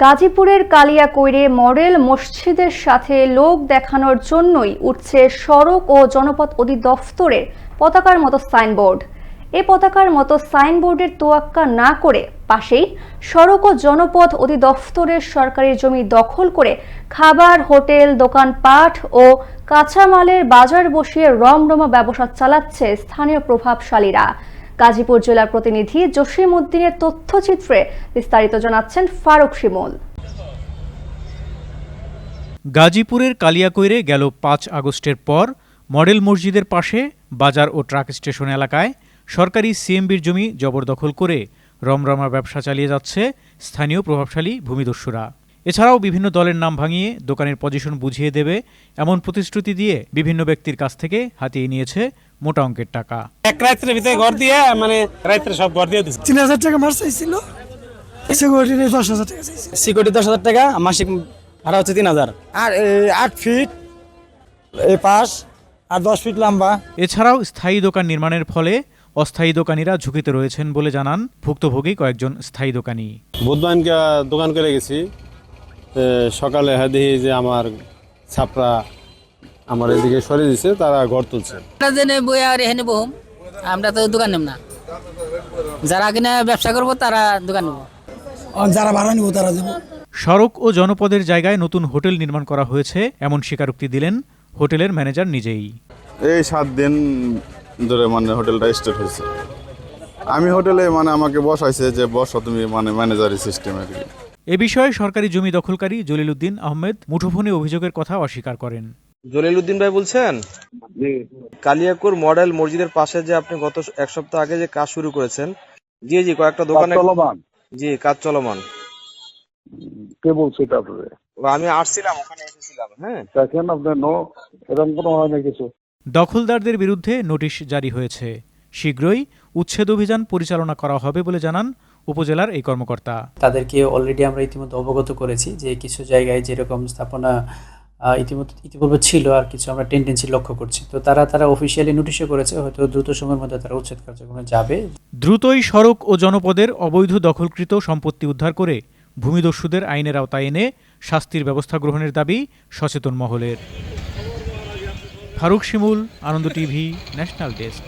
গাজীপুরের কালিয়াকৈরে মডেল মসজিদের সাথে লোক দেখানোর জন্যই উঠছে সড়ক ও জনপথ অধিদপ্তরের পতাকার মতো সাইনবোর্ড। এ পতাকার মতো সাইনবোর্ডের তোয়াক্কা না করে পাশেই সড়ক ও জনপথ অধিদপ্তরের সরকারি জমি দখল করে খাবার, হোটেল, দোকানপাট ও কাঁচামালের বাজার বসিয়ে রমরমা ব্যবসা চালাচ্ছে স্থানীয় প্রভাবশালীরা। গাজীপুর জেলার প্রতিনিধি জসিম উদ্দিনের তথ্যচিত্রে বিস্তারিত জানাচ্ছেন ফারুক শিমুল। গাজীপুরের কালিয়াকৈরে গেল পাঁচ আগস্টের পর মডেল মসজিদের পাশে বাজার ও ট্রাক স্টেশন এলাকায় সরকারি সিএমবির জমি জবরদখল করে রমরমা ব্যবসা চালিয়ে যাচ্ছে স্থানীয় প্রভাবশালী ভূমিদস্যুরা। এছাড়াও বিভিন্ন দলের নাম ভাঙিয়ে দোকানের পজিশন বুঝিয়ে দেবে এমন প্রতিশ্রুতি দিয়ে বিভিন্ন ব্যক্তির কাছ থেকে হাতিয়ে নিয়েছে মোটা অঙ্কের টাকা। এক রাত্রের ভিতরে ঘর দিয়ে মানে রাত্রে সব ঘর দিয়ে দিচ্ছে তিন হাজার টাকা মার চাইছিল। সিকিউরিটি দশ হাজার টাকা চাইছিল সিকিউরিটি দশ হাজার টাকা মাসিক ভাড়া হচ্ছে তিন হাজার। আর আট ফিট এই পাশ আর দশ ফিট লম্বা। এছাড়াও স্থায়ী দোকান নির্মাণের ফলে অস্থায়ী দোকানীরা ঝুঁকিতে রয়েছেন বলে জানান ভুক্তভোগী কয়েকজন স্থায়ী দোকানী। বুধবানকে দোকান করে গেছি। সকালে হ্যাঁ দেখি যে আমার ছাপরা আমার এদিকে সরে দিছে তারা ঘর তুলছে। আমরা জেনে বই আর এখানে বহুম আমরা তো দোকান নেব না। যারা কিনা ব্যবসা করব তারা দোকান নেব। আর যারা ভাড়া নিব তারা দেবো। সড়ক ও জনপদের জায়গায় নতুন হোটেল নির্মাণ করা হয়েছে এমন স্বীকারোক্তি দিলেন হোটেলের ম্যানেজার নিজেই। এই সাত দিন ধরে মানে হোটেলটা স্টার্ট হয়েছে। আমি হোটেলে মানে আমাকে বসাইছে যে বসো তুমি মানে ম্যানেজারি সিস্টেম আর কি এ বিষয়ে সরকারি জমি দখলকারী জলিল উদ্দিন আহমেদ মুঠোফোনে অভিযোগের কথা অস্বীকার করেন। জলিল উদ্দিন ভাই বলছেন? কালিয়াকুর মডেল মসজিদের পাশে যে আপনি গত এক সপ্তাহ আগে যে কাজ শুরু করেছেন জি জি কয়েকটা দোকানে চলমান। জি কাজ চলমান। কে বলছে এটা আপনাদের আমি আসছিলাম ওখানে এসেছিলাম হ্যাঁ। দেখেন আপনার নো এরকম কোনো হয় না কিছু। দখলদারদের বিরুদ্ধে নোটিশ জারি হয়েছে। শীঘ্রই উচ্ছেদ অভিযান পরিচালনা করা হবে বলে জানান উপজেলার এই কর্মকর্তা। তাদেরকে অলরেডি আমরা ইতিমধ্যে অবগত করেছি যে কিছু জায়গায় যেরকম স্থাপনা ইতিমধ্যে ইতিপূর্বে ছিল আর কিছু আমরা টেন্ডেন্সি লক্ষ্য করছি। তো তারা তারা অফিসিয়ালি নোটিশও করেছে, হয়তো দ্রুত সময়ের মধ্যে তারা উচ্ছেদ কার্যক্রমে যাবে। দ্রুতই সড়ক ও জনপদের অবৈধ দখলকৃত সম্পত্তি উদ্ধার করে ভূমিদস্যুদের আইনের আওতায় এনে শাস্তির ব্যবস্থা গ্রহণের দাবি সচেতন মহলের। Faruk Shimul, Ananda TV, national desk.